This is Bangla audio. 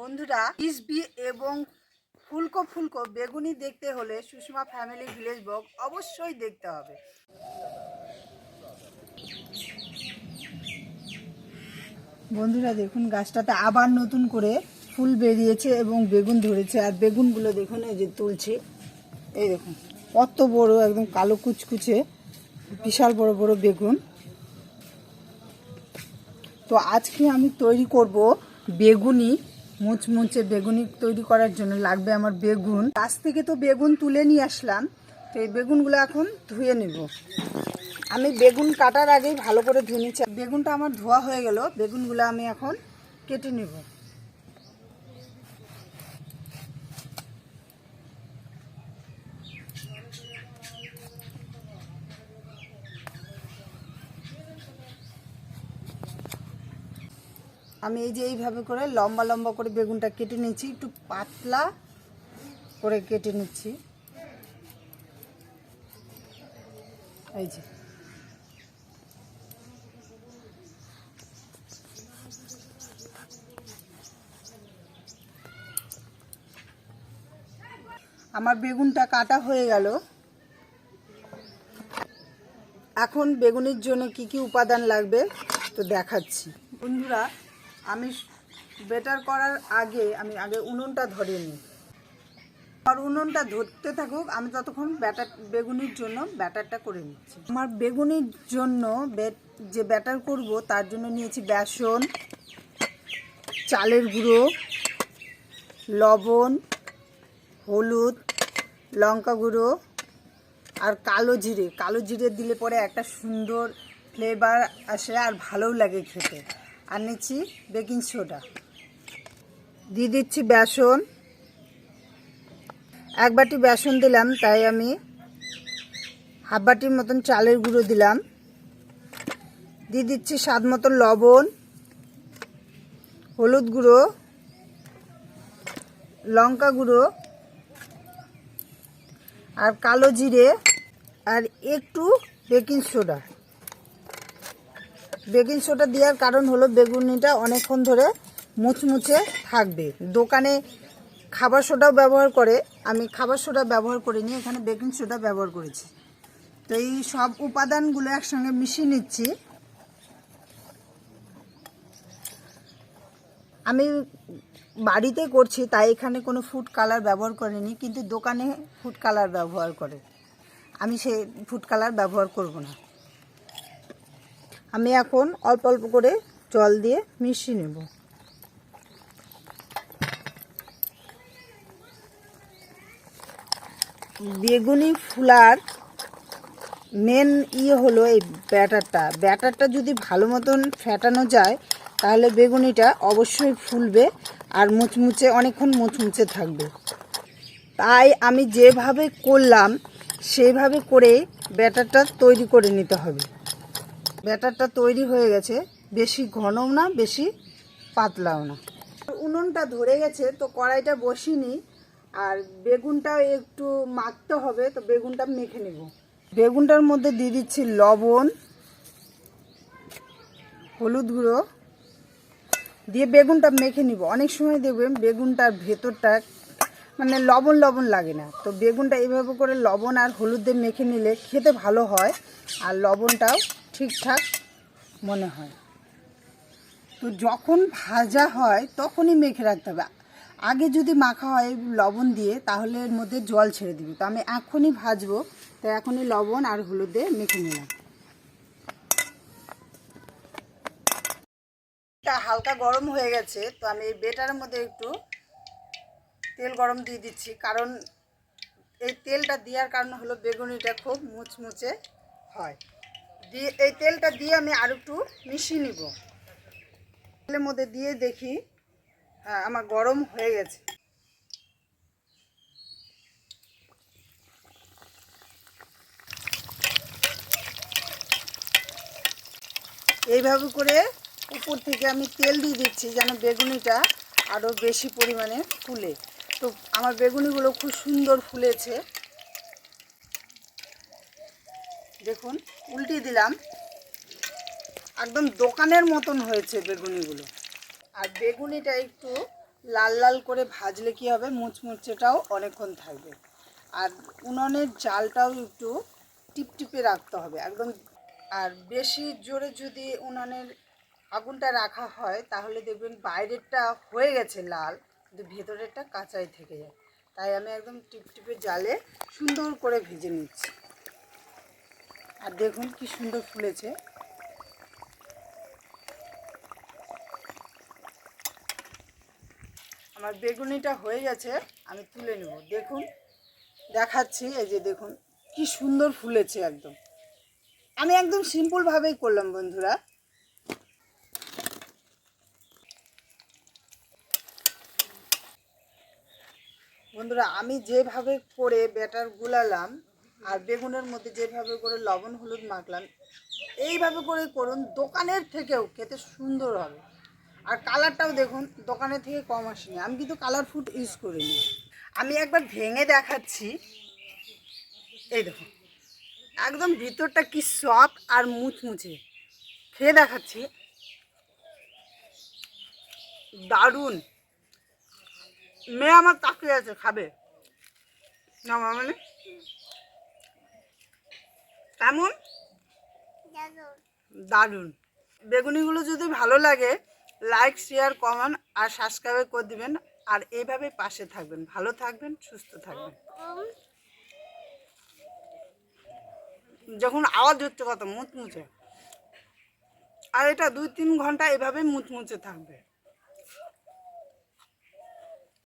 বন্ধুরা ইসবি এবং ফুলকো ফুলকো বেগুনি দেখতে হলে সুষমা ফ্যামিলি ভিলেজ ব্লগ অবশ্যই দেখতে হবে। বন্ধুরা, দেখুন, গাছটাতে আবার নতুন করে ফুল বেরিয়েছে এবং বেগুন ধরেছে। আর বেগুনগুলো দেখুন, এই যে তুলছে। এই দেখুন, কত বড়, একদম কালো কুচকুচে, বিশাল বড় বড় বেগুন। তো আজকে আমি তৈরি করব বেগুনি মুচমুচে বেগুনি তৈরি করার জন্য লাগবে আমার বেগুন। গাছ থেকে তো বেগুন তুলে নিয়ে আসলাম, তো এই বেগুনগুলো এখন ধুয়ে নেব। আমি বেগুন কাটার আগেই ভালো করে ধুয়ে নিচ্ছি। বেগুনটা আমার ধোয়া হয়ে গেল, বেগুনগুলো আমি এখন কেটে নেব। আমি এই যে এইভাবে করে লম্বা লম্বা করে বেগুনটা কেটে নিচ্ছি একটু পাতলা করে কেটে নিচ্ছি। এই যে। আমার বেগুনটা কাটা হয়ে গেল। এখন বেগুনের জন্য কি কি উপাদান লাগবে তো দেখাচ্ছি। বন্ধুরা আমি বেটার করার আগে, আমি আগে উনুনটা ধরে নিই। আর উনুনটা ধরতে থাকুক, আমি ততক্ষণ ব্যাটার বেগুনির জন্য ব্যাটারটা করে নিচ্ছি। আমার বেগুনির জন্য যে ব্যাটার করব, তার জন্য নিয়েছি বেসন, চালের গুঁড়ো, লবণ, হলুদ, লঙ্কা গুঁড়ো আর কালো জিরে। কালো জিরে দিলে পরে একটা সুন্দর ফ্লেভার আসে আর ভালোও লাগে খেতে। আর নিচ্ছি বেকিং সোডা। দিয়ে দিচ্ছি বেসন। এক বাটি বেসন দিলাম, তাই আমি হাফ বাটির মতন চালের গুঁড়ো দিলাম। দিয়ে দিচ্ছি স্বাদ মতন লবণ, হলুদ গুঁড়ো, লঙ্কা গুঁড়ো আর কালো জিরে আর একটু বেকিং সোডা। বেকিং সোডা দেওয়ার কারণ হলো বেগুনিটা অনেকক্ষণ ধরে মুচমুচে থাকবে। দোকানে খাবার সোডাও ব্যবহার করে, আমি খাবার সোডা ব্যবহার করিনি, এখানে বেকিং সোডা ব্যবহার করেছি। তো এই সব উপাদানগুলো একসঙ্গে মিশিয়ে নিচ্ছি। আমি বাড়িতে করছি, তাই এখানে কোনো ফুড কালার ব্যবহার করিনি, কিন্তু দোকানে ফুড কালার ব্যবহার করে। আমি সে ফুড কালার ব্যবহার করব না। আমি এখন অল্প অল্প করে জল দিয়ে মিশিয়ে নেব। বেগুনি ফুলার মেন ইয়ে হলো এই ব্যাটারটা। ব্যাটারটা যদি ভালো মতন ফেটানো যায়, তাহলে বেগুনিটা অবশ্যই ফুলবে আর মুচমুচে, অনেকক্ষণ মুচমুচে থাকবে। তাই আমি যেভাবে করলাম, সেভাবে করে ব্যাটারটা তৈরি করে নিতে হবে। ব্যাটারটা তৈরি হয়ে গেছে। বেশি ঘনও না, বেশি পাতলাও না। উনুনটা ধরে গেছে, তো কড়াইটা বসিনি। আর বেগুনটা একটু মাখতে হবে, তো বেগুনটা মেখে নেব। বেগুনটার মধ্যে দিয়ে দিচ্ছি লবণ, হলুদ গুঁড়ো। দিয়ে বেগুনটা মেখে নিব। অনেক সময় দেখবেন বেগুনটার ভেতরটা মানে লবণ লবণ লাগে না। তো বেগুনটা এইভাবে করে লবণ আর হলুদ দিয়ে মেখে নিলে খেতে ভালো হয়। আর লবণটাও ঠিকঠাক মনে হয়। তো যখন ভাজা হয়, তখনই মেখে রাখতে হবে। আগে যদি মাখা হয় লবণ দিয়ে, তাহলে এর মধ্যে জল ছেড়ে দিবি। তো আমি এখনই ভাজবো, তো এখনই লবণ আর হলুদ দিয়ে মেখে নিলাম। হালকা গরম হয়ে গেছে, তো আমি এই বেটারের মধ্যে একটু তেল গরম দিয়ে দিচ্ছি। কারণ এই তেলটা দেওয়ার কারণ হলো বেগুনিটা খুব মুচমুচে হয়। দিয়ে, এই তেলটা দিয়ে আমি আর একটু মিশিয়ে নিব। তেলের মধ্যে দিয়ে দেখি হ্যাঁ আমার গরম হয়ে গেছে। এইভাবে করে উপর থেকে আমি তেল দিয়ে দিচ্ছি যেন বেগুনিটা আরও বেশি পরিমাণে ফুলে। তো আমার বেগুনিগুলো খুব সুন্দর ফুলেছে। দেখুন উল্টে দিলাম। একদম দোকানের মতন হয়েছে বেগুনিগুলো। আর বেগুনিটা একটু লাল লাল করে ভাজলে কি হবে? মুচমুচেটাও অনেকক্ষণ থাকবে। আর উনুনের জালটাও একটু টিপটিপে রাখতে হবে, একদম। আর বেশি জোরে যদি উনানের আগুনটা রাখা হয়, তাহলে দেখবেন বাইরেরটা হয়ে গেছে লাল, কিন্তু ভেতরেরটা কাঁচাই থেকে যায়। তাই আমি একদম টিপটিপে জালে সুন্দর করে ভেজে নিচ্ছি। আর দেখুন কি সুন্দর ফুলেছে। আমার বেগুনিটা হয়ে গেছে, আমি তুলে নেব। দেখুন, দেখাচ্ছি, এই যে দেখুন, কি সুন্দর ফুলেছে একদম। আমি একদম সিম্পলভাবেই করলাম, বন্ধুরা। বন্ধুরা, আমি যেভাবে করে ব্যাটার গুলালাম আর বেগুনের মধ্যে যেভাবে করে লবণ, হলুদ মাখলাম, এইভাবে করে করুন, দোকানের থেকেও খেতে সুন্দর হবে। আর কালারটাও দেখুন, দোকানের থেকে কম আসেনি। আমি কিন্তু কালার ফুড ইউজ করিনি। আমি একবার ভেঙে দেখাচ্ছি। এই দেখুন একদম ভিতরটা কি সফট আর মুচমুচে। খেয়ে দেখাচ্ছি। দারুণ। মেয়ে আমার তাকিয়ে আছে, খাবে। না মানে কেমন? দারুণ। বেগুনিগুলো যদি ভালো লাগে লাইক শেয়ার কমেন্ট আর সাবস্ক্রাইব করে দিবেন। আর এইভাবে পাশে থাকবেন। ভালো থাকবেন, সুস্থ থাকবেন। যখন আওয়াজ হচ্ছে কত মুচমুচে। আর এটা দুই তিন ঘণ্টা এভাবে মুচমুচে থাকবে।